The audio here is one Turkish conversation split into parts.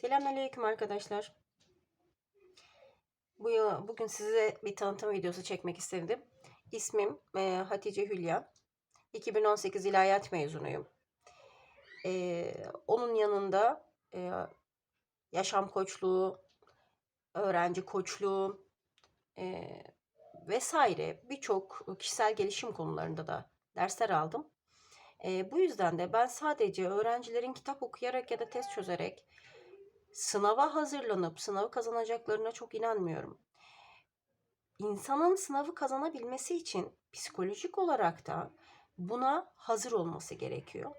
Selamünaleyküm arkadaşlar. Bu yıl- bugün size bir tanıtım videosu çekmek istedim. İsmim e, Hatice Hülya. 2018 ilahiyat mezunuyum. E, onun yanında e, yaşam koçluğu, öğrenci koçluğu e, vesaire birçok kişisel gelişim konularında da dersler aldım. E, bu yüzden de ben sadece öğrencilerin kitap okuyarak ya da test çözerek sınava hazırlanıp sınavı kazanacaklarına çok inanmıyorum. İnsanın sınavı kazanabilmesi için psikolojik olarak da buna hazır olması gerekiyor.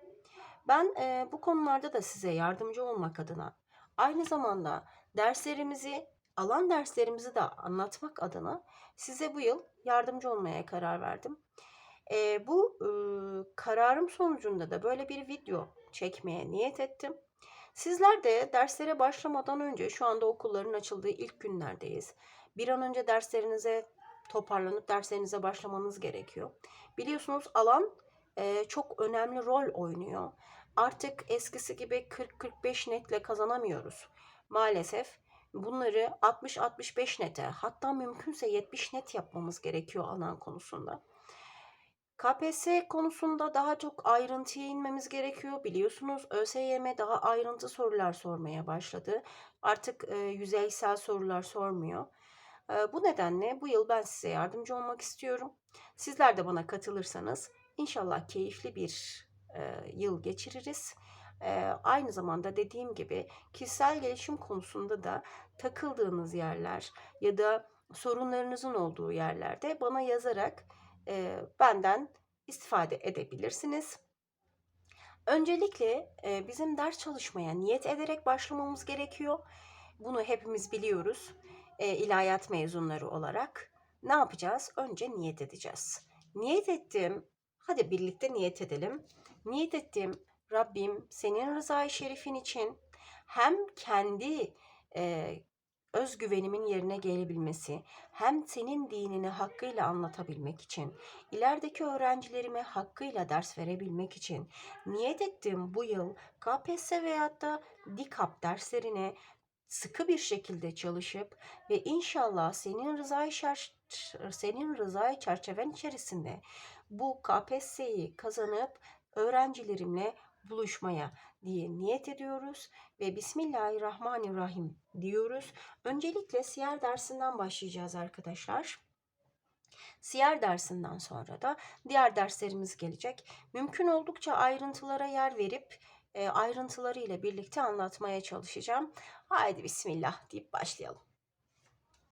Ben e, bu konularda da size yardımcı olmak adına aynı zamanda derslerimizi, alan derslerimizi de anlatmak adına size bu yıl yardımcı olmaya karar verdim. E, bu e, kararım sonucunda da böyle bir video çekmeye niyet ettim. Sizler de derslere başlamadan önce şu anda okulların açıldığı ilk günlerdeyiz. Bir an önce derslerinize toparlanıp derslerinize başlamanız gerekiyor. Biliyorsunuz alan e, çok önemli rol oynuyor. Artık eskisi gibi 40-45 netle kazanamıyoruz. Maalesef bunları 60-65 nete hatta mümkünse 70 net yapmamız gerekiyor alan konusunda. KPSS konusunda daha çok ayrıntıya inmemiz gerekiyor. Biliyorsunuz ÖSYM daha ayrıntı sorular sormaya başladı. Artık e, yüzeysel sorular sormuyor. E, bu nedenle bu yıl ben size yardımcı olmak istiyorum. Sizler de bana katılırsanız inşallah keyifli bir e, yıl geçiririz. E, aynı zamanda dediğim gibi kişisel gelişim konusunda da takıldığınız yerler ya da sorunlarınızın olduğu yerlerde bana yazarak e, benden istifade edebilirsiniz. Öncelikle e, bizim ders çalışmaya niyet ederek başlamamız gerekiyor. Bunu hepimiz biliyoruz. E, ilahiyat mezunları olarak ne yapacağız? Önce niyet edeceğiz. Niyet ettim. Hadi birlikte niyet edelim. Niyet ettim. Rabbim senin rızayı şerifin için hem kendi e, özgüvenimin yerine gelebilmesi, hem senin dinini hakkıyla anlatabilmek için, ilerideki öğrencilerime hakkıyla ders verebilmek için niyet ettim bu yıl KPSS veyahut da DİKAP derslerine sıkı bir şekilde çalışıp ve inşallah senin rızayı şer- senin rızayı çerçeven içerisinde bu KPSS'yi kazanıp öğrencilerimle buluşmaya diye niyet ediyoruz ve Bismillahirrahmanirrahim diyoruz. Öncelikle siyer dersinden başlayacağız arkadaşlar. Siyer dersinden sonra da diğer derslerimiz gelecek. Mümkün oldukça ayrıntılara yer verip e, ayrıntıları ile birlikte anlatmaya çalışacağım. Haydi bismillah deyip başlayalım.